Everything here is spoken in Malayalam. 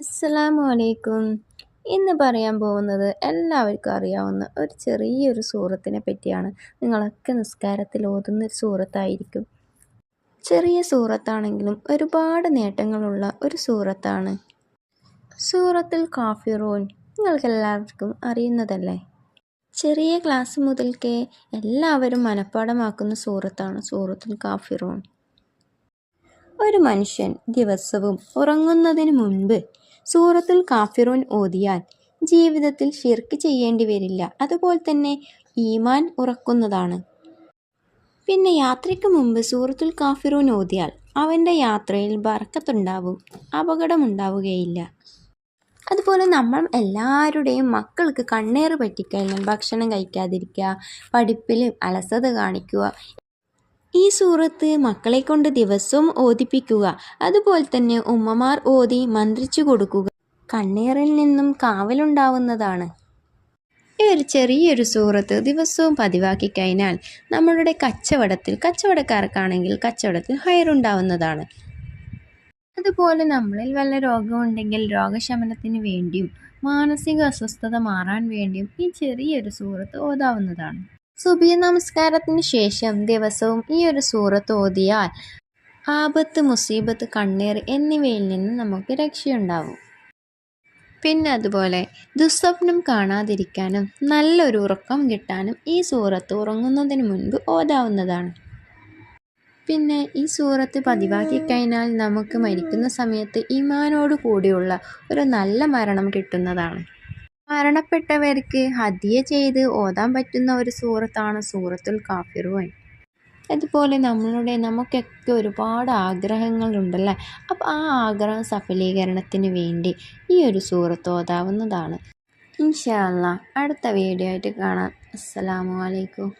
അസ്സലാമു അലൈക്കും. ഇന്ന് പറയാൻ പോകുന്നത് എല്ലാവർക്കും അറിയാവുന്ന ഒരു ചെറിയൊരു സൂറത്തിനെ പറ്റിയാണ്. നിങ്ങളൊക്കെ നിസ്കാരത്തിൽ ഓതുന്ന ഒരു സൂറത്തായിരിക്കും. ചെറിയ സൂറത്താണെങ്കിലും ഒരുപാട് നേട്ടങ്ങളുള്ള ഒരു സൂറത്താണ്. സൂറത്തുൽ കാഫിറൂൻ. നിങ്ങൾക്കെല്ലാവർക്കും അറിയുന്നതല്ലേ? ചെറിയ ക്ലാസ് മുതൽക്കേ എല്ലാവരും മനഃപ്പാടമാക്കുന്ന സൂറത്താണ് സൂറത്തുൽ കാഫിറൂൻ. ഒരു മനുഷ്യൻ ദിവസവും ഉറങ്ങുന്നതിന് മുൻപ് സൂറത്തുൽ കാഫിറൂൻ ഓതിയാൽ ജീവിതത്തിൽ ഷിർക്ക് ചെയ്യേണ്ടി വരില്ല. അതുപോലെ തന്നെ ഈമാൻ ഉറക്കുന്നതാണ്. പിന്നെ യാത്രയ്ക്ക് മുമ്പ് സൂറത്തുൽ കാഫിറൂൻ ഓതിയാൽ അവന്റെ യാത്രയിൽ ബർക്കത്തുണ്ടാവും അപകടമുണ്ടാവുകയില്ല. അതുപോലെ നമ്മൾ എല്ലാവരുടെയും മക്കൾക്ക് കണ്ണേറ് പറ്റിക്കഴിഞ്ഞാൽ ഭക്ഷണം കഴിക്കാതിരിക്കുക പഠിപ്പിൽ അലസത കാണിക്കുക ഈ സൂറത്ത് മക്കളെ കൊണ്ട് ദിവസവും ഓതിപ്പിക്കുക. അതുപോലെ തന്നെ ഉമ്മമാർ ഓതി മന്ത്രിച്ചു കൊടുക്കുക. കണ്ണീറിൽ നിന്നും കാവലുണ്ടാവുന്നതാണ്. ഈ ഒരു ചെറിയൊരു സൂറത്ത് ദിവസവും പതിവാക്കി കഴിഞ്ഞാൽ നമ്മളുടെ കച്ചവടത്തിൽ കച്ചവടക്കാർക്കാണെങ്കിൽ കച്ചവടത്തിൽ ഹയറുണ്ടാവുന്നതാണ്. അതുപോലെ നമ്മളിൽ വല്ല രോഗമുണ്ടെങ്കിൽ രോഗശമനത്തിന് വേണ്ടിയും മാനസിക അസ്വസ്ഥത മാറാൻ വേണ്ടിയും ഈ ചെറിയൊരു സൂറത്ത് ഓതാവുന്നതാണ്. സുബിയ നമസ്കാരത്തിന് ശേഷം ദിവസവും ഈ ഒരു സൂറത്ത് ഓതിയാൽ ആപത്ത് മുസീബത്ത് കണ്ണീർ എന്നിവയിൽ നിന്ന് നമുക്ക് രക്ഷയുണ്ടാവും. പിന്നെ അതുപോലെ ദുസ്വപ്നം കാണാതിരിക്കാനും നല്ലൊരു ഉറക്കം കിട്ടാനും ഈ സൂറത്ത് ഉറങ്ങുന്നതിന് മുൻപ് ഓതാവുന്നതാണ്. പിന്നെ ഈ സൂറത്ത് പതിവാക്കി കഴിഞ്ഞാൽ നമുക്ക് മരിക്കുന്ന സമയത്ത് ഇമാനോട് കൂടിയുള്ള ഒരു നല്ല മരണം കിട്ടുന്നതാണ്. മരണപ്പെട്ടവർക്ക് ഹദിയ ചെയ്ത് ഓതാൻ പറ്റുന്ന ഒരു സൂറത്താണ് സൂറത്തുൽ കാഫിറുവൻ അതുപോലെ നമ്മളുടെ നമുക്കൊക്കെ ഒരുപാട് ആഗ്രഹങ്ങളുണ്ടല്ലേ? അപ്പോൾ ആ ആഗ്രഹ സഫലീകരണത്തിന് വേണ്ടി ഈ ഒരു സൂറത്ത് ഓതാവുന്നതാണ്. ഇൻഷാ അല്ലാ അടുത്ത വീഡിയോ ആയിട്ട് കാണാം. അസ്സലാമു അലൈക്കും.